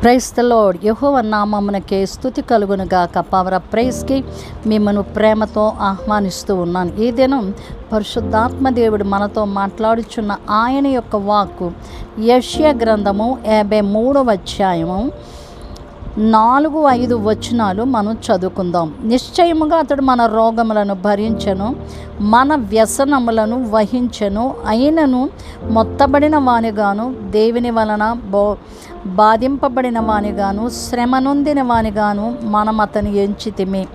ప్రైస్తలోడ్ యహోవ నామమునకే స్థుతి కలుగును గాక పవర ప్రైస్కి మిమ్మల్ని ప్రేమతో ఆహ్వానిస్తూ ఉన్నాను. ఈ దినం పరిశుద్ధాత్మ దేవుడు మనతో మాట్లాడుచున్న ఆయన యొక్క వాక్కు యష్య గ్రంథము యాభై మూడవ అధ్యాయము నాలుగు ఐదు వచనాలు మనం చదువుకుందాం. నిశ్చయముగా అతడు మన రోగములను భరించను మన వ్యసనములను వహించను అయినను మొత్తబడిన వానిగాను దేవుని వలన బో బాధింపబడిన వానిగాను శ్రమ నొందిన వానిగాను మనం అతని ఎంచితిమి.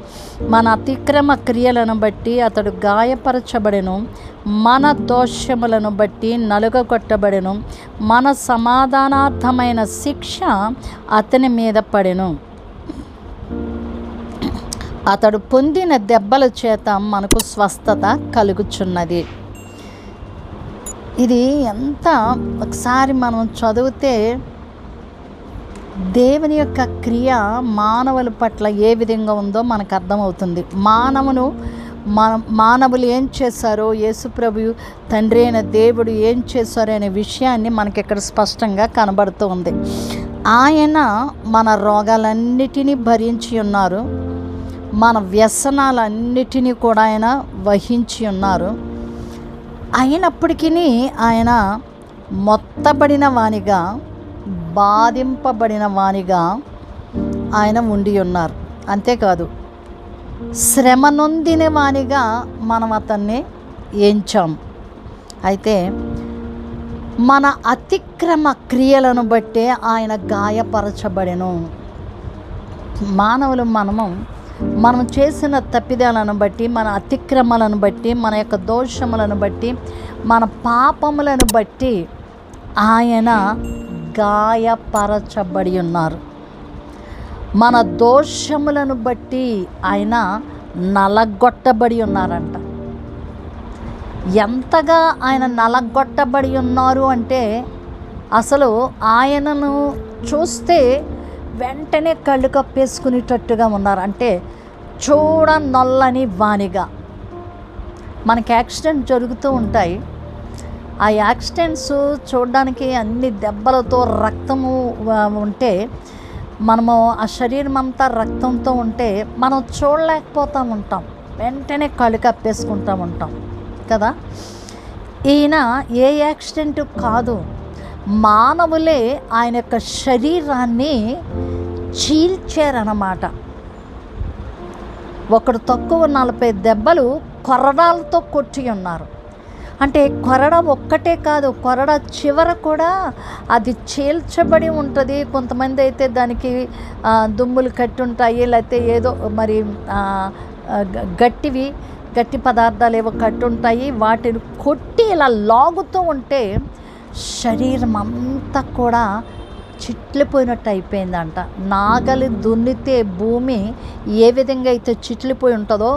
మన అతిక్రమ క్రియలను బట్టి అతడు గాయపరచబడెను. మన దోషములను బట్టి నలుగగొట్టబడెను. మన సమాధానార్థమైన శిక్ష అతని మీద పడెను. అతడు పొందిన దెబ్బల చేత మనకు స్వస్థత కలుగుచున్నది. ఇది ఎంత? ఒకసారి మనం చదివితే దేవుని యొక్క క్రియ మానవుల పట్ల ఏ విధంగా ఉందో మనకు అర్థమవుతుంది. మానవును మన మానవులు ఏం చేశారో యేసుప్రభు తండ్రి అయిన దేవుడు ఏం చేశారో అనే విషయాన్ని మనకి ఇక్కడ స్పష్టంగా కనబడుతూ ఉంది. ఆయన మన రోగాలన్నిటినీ భరించి ఉన్నారు. మన వ్యసనాలన్నిటినీ కూడా ఆయన వహించి ఉన్నారు. అయినప్పటికీ ఆయన మొత్తబడిన వానిగా బాధింపబడిన వానిగా ఆయన ఉండి ఉన్నారు. అంతేకాదు శ్రమ నొందిన వానిగా మనం అతన్ని ఎంచాం. అయితే మన అతిక్రమ క్రియలను బట్టే ఆయన గాయపరచబడెను. మానవులు మనము మనం చేసిన తప్పిదాలను బట్టి మన అతిక్రమలను బట్టి మన యొక్క దోషములను బట్టి మన పాపములను బట్టి ఆయన గాయపరచబడి ఉన్నారు. మన దోషములను బట్టి ఆయన నలగొట్టబడి ఉన్నారంట. ఎంతగా ఆయన నలగొట్టబడి ఉన్నారు అంటే అసలు ఆయనను చూస్తే వెంటనే కళ్ళు కప్పేసుకునేటట్టుగా ఉన్నారు. అంటే చూడ నొల్లని వాణిగా. మనకి యాక్సిడెంట్ జరుగుతూ ఉంటాయి. ఆ యాక్సిడెంట్స్ చూడడానికి అన్ని దెబ్బలతో రక్తము ఉంటే మనము ఆ శరీరం అంతా రక్తంతో ఉంటే మనం చూడలేకపోతూ ఉంటాం. వెంటనే కళ్ళు కప్పేసుకుంటూ ఉంటాం. కదా? ఈయన ఏ యాక్సిడెంట్ కాదు. మానవులే ఆయన యొక్క శరీరాన్ని చీల్చారన్నమాట. ఒకడు తక్కువ నలభై దెబ్బలు కొరడాలతో కొట్టి ఉన్నారు. అంటే కొరడ ఒక్కటే కాదు కొరడ చివర కూడా అది చీల్చబడి ఉంటుంది. కొంతమంది అయితే దానికి దుమ్ములు కట్టి ఉంటాయి లేకపోతే ఏదో మరి గట్టివి గట్టి పదార్థాలు ఏవో కట్టి ఉంటాయి వాటిని కొట్టి ఇలా లాగుతూ ఉంటే శరీరం అంతా కూడా చిట్లిపోయినట్టు అయిపోయిందంట. నాగలి దున్నితే భూమి ఏ విధంగా అయితే చిట్లిపోయి ఉంటుందో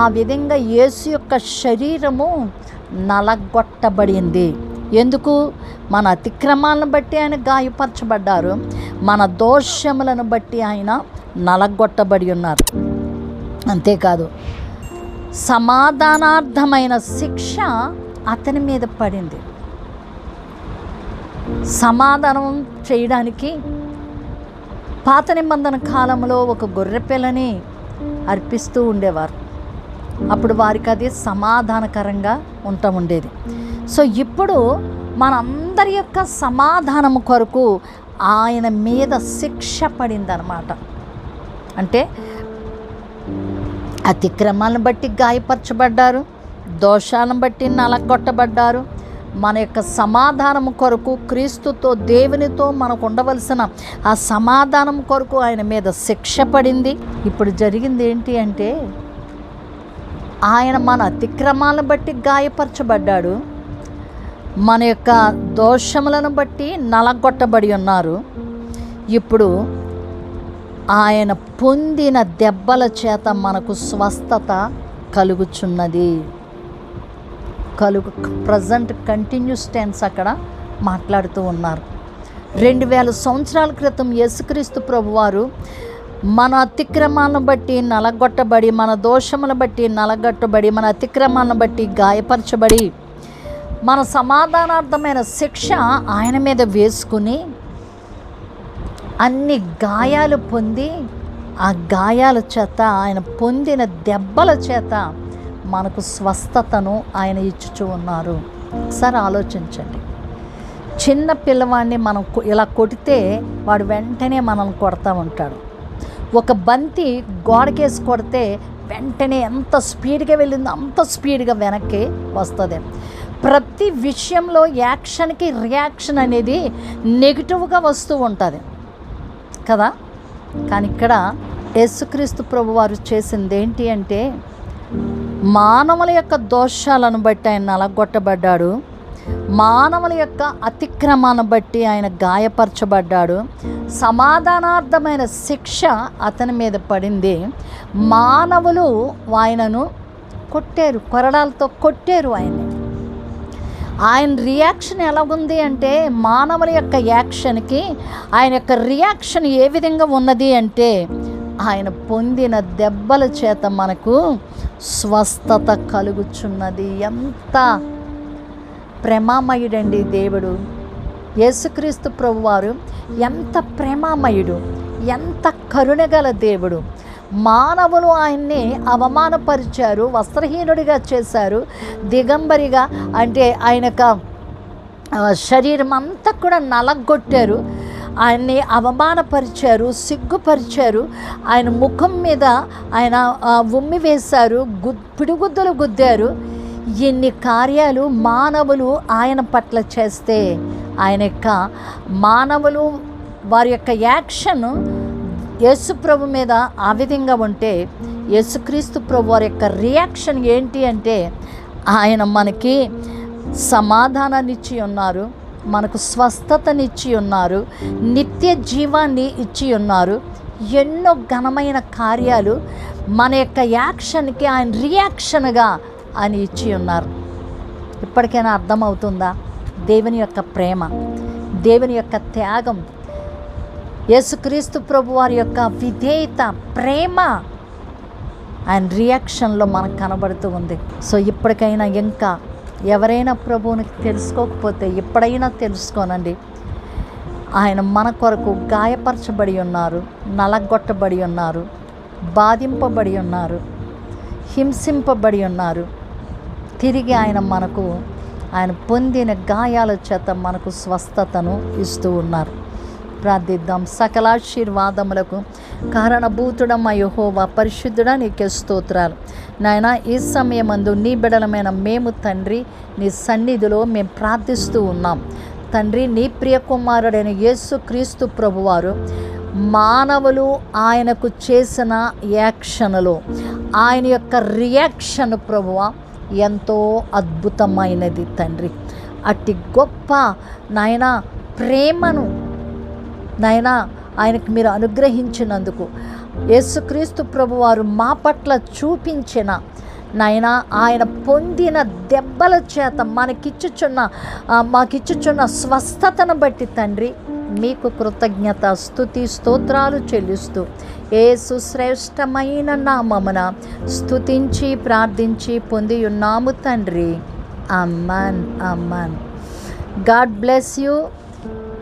ఆ విధంగా యేసు యొక్క శరీరము నలగొట్టబడింది. ఎందుకు? మన అతిక్రమాలను బట్టి ఆయన గాయపరచబడ్డారు. మన దోషములను బట్టి ఆయన నలగొట్టబడి ఉన్నారు. అంతేకాదు సమాధానార్థమైన శిక్ష అతని మీద పడింది. సమాధానం చేయడానికి పాత నిబంధన కాలంలో ఒక గొర్రె పిల్లని అర్పిస్తూ ఉండేవారు. అప్పుడు వారికి అది సమాధానకరంగా ఉంటా ఉండేది సో ఇప్పుడు మనందరి యొక్క సమాధానము కొరకు ఆయన మీద శిక్ష పడిందనమాట. అంటే అతిక్రమాలను బట్టి గాయపరచబడ్డారు దోషాలను బట్టి నలగొట్టబడ్డారు. మన యొక్క సమాధానం కొరకు క్రీస్తుతో దేవునితో మనకు ఉండవలసిన ఆ సమాధానం కొరకు ఆయన మీద శిక్ష పడింది. ఇప్పుడు జరిగింది ఏంటి అంటే ఆయన మన అతిక్రమాలను బట్టి గాయపరచబడ్డాడు. మన యొక్క దోషములను బట్టి నలగొట్టబడి ఉన్నారు. ఇప్పుడు ఆయన పొందిన దెబ్బల చేత మనకు స్వస్థత కలుగుచున్నది. కలుగు ప్రజెంట్ కంటిన్యూస్ టెన్స్ అక్కడ మాట్లాడుతూ ఉన్నారు. రెండు వేల సంవత్సరాల క్రితం యేసుక్రీస్తు ప్రభువారు మన అతిక్రమాలను బట్టి నలగొట్టబడి మన దోషములను బట్టి నలగొట్టబడి మన అతిక్రమాలను బట్టి గాయపరచబడి మన సమాధానార్థమైన శిక్ష ఆయన మీద వేసుకుని అన్ని గాయాలు పొంది ఆ గాయాల చేత ఆయన పొందిన దెబ్బల చేత మనకు స్వస్థతను ఆయన ఇచ్చుచూ ఉన్నారు. ఒకసారి ఆలోచించండి. చిన్న పిల్లవాడిని మనం ఇలా కొడితే వాడు వెంటనే మనల్ని కొడతా ఉంటాడు. ఒక బంతి గోడకేసి కొడితే వెంటనే ఎంత స్పీడ్గా వెళ్ళిందో అంత స్పీడ్గా వెనక్కి వస్తుంది. ప్రతి విషయంలో యాక్షన్కి రియాక్షన్ అనేది నెగిటివ్గా వస్తూ ఉంటుంది. కదా? కానీ ఇక్కడ యేసుక్రీస్తు ప్రభు వారు చేసింది ఏంటి అంటే మానవుల యొక్క దోషాలను బట్టి ఆయన నలగొట్టబడ్డాడు. మానవుల యొక్క అతిక్రమాన్ని బట్టి ఆయన గాయపరచబడ్డాడు. సమాధానార్థమైన శిక్ష అతని మీద పడింది. మానవులు ఆయనను కొట్టారు కొరడాలతో కొట్టారు ఆయన్ని. ఆయన రియాక్షన్ ఎలాగుంది అంటే మానవుల యొక్క యాక్షన్కి ఆయన యొక్క రియాక్షన్ ఏ విధంగా ఉన్నది అంటే ఆయన పొందిన దెబ్బల చేత మనకు స్వస్థత కలుగుచున్నది. ఎంత ప్రేమామయుడండి దేవుడు. యేసుక్రీస్తు ప్రభువారు ఎంత ప్రేమామయుడు ఎంత కరుణగల దేవుడు. మానవులు ఆయన్ని అవమానపరిచారు వస్త్రహీనుడిగా చేశారు దిగంబరిగా అంటే ఆయన ఆ, శరీరం అంతా కూడా నలగొట్టారు. ఆయన్ని అవమానపరిచారు సిగ్గుపరిచారు. ఆయన ముఖం మీద ఆయన ఉమ్మి వేశారు గు పిడుగుద్దులు గుద్దారు. ఎన్ని కార్యాలు మానవులు ఆయన పట్ల చేస్తే ఆయన యొక్క మానవులు వారి యొక్క యాక్షన్ యేసుప్రభు మీద ఆ విధంగా ఉంటే యేసుక్రీస్తు ప్రభు వారి యొక్క రియాక్షన్ ఏంటి అంటే ఆయన మనకి సమాధానాన్నిచ్చి ఉన్నారు మనకు స్వస్థతనిచ్చి ఉన్నారు నిత్య జీవాన్ని ఇచ్చి ఉన్నారు. ఎన్నో ఘనమైన కార్యాలు మన యొక్క యాక్షన్కి ఆయన రియాక్షన్గా అని ఇచ్చి ఉన్నారు. ఇప్పటికైనా అర్థమవుతుందా? దేవుని యొక్క ప్రేమ దేవుని యొక్క త్యాగం యేసుక్రీస్తు ప్రభు వారి యొక్క విధేయత ప్రేమ ఆయన రియాక్షన్లో మనకు కనబడుతూ ఉంది. సో ఇప్పటికైనా ఇంకా ఎవరైనా ప్రభువుని తెలుసుకోకపోతే ఎప్పుడైనా తెలుసుకోనండి. ఆయన మన కొరకు గాయపరచబడి ఉన్నారు నలగొట్టబడి ఉన్నారు బాధింపబడి ఉన్నారు హింసింపబడి ఉన్నారు. తిరిగి ఆయన మనకు ఆయన పొందిన గాయాల చేత మనకు స్వస్థతను ఇస్తూ ఉన్నారు. ప్రార్థిద్దాం. సకలాశీర్వాదములకు కారణభూతుడమ్మ యహోవా పరిశుద్ధుడా నీకే స్తోత్రాలు. నాయన ఈ సమయమందు నీ బిడలమైన మేము తండ్రి నీ సన్నిధిలో మేము ప్రార్థిస్తూ ఉన్నాం. తండ్రి నీ ప్రియ కుమారుడైన యేసు క్రీస్తు ప్రభువారు మానవులు ఆయనకు చేసిన యాక్షన్లో. ఆయన యొక్క రియాక్షన్ ప్రభువ ఎంతో అద్భుతమైనది తండ్రి. అట్టి గొప్ప నాయన ప్రేమను నాయనా ఆయనకు మీరు అనుగ్రహించినందుకు యేసుక్రీస్తు ప్రభువారు మా పట్ల చూపించిన నాయన ఆయన పొందిన దెబ్బల చేత మనకిచ్చుచున్న మాకిచ్చుచున్న స్వస్థతను బట్టి తండ్రి మీకు కృతజ్ఞత స్థుతి స్తోత్రాలు చెల్లిస్తూ ఏ సుశ్రేష్టమైన నామమున స్థుతించి ప్రార్థించి పొంది ఉన్నాము తండ్రి. Amen amen. God bless you.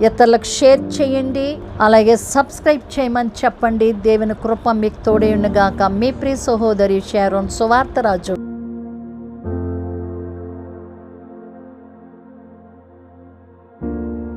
ఇతరులకు షేర్ చేయండి అలాగే సబ్స్క్రైబ్ చేయమని చెప్పండి. దేవుని కృప మీకు తోడే మీ ప్రియ సహోదరి షారోన్ సువార్తరాజు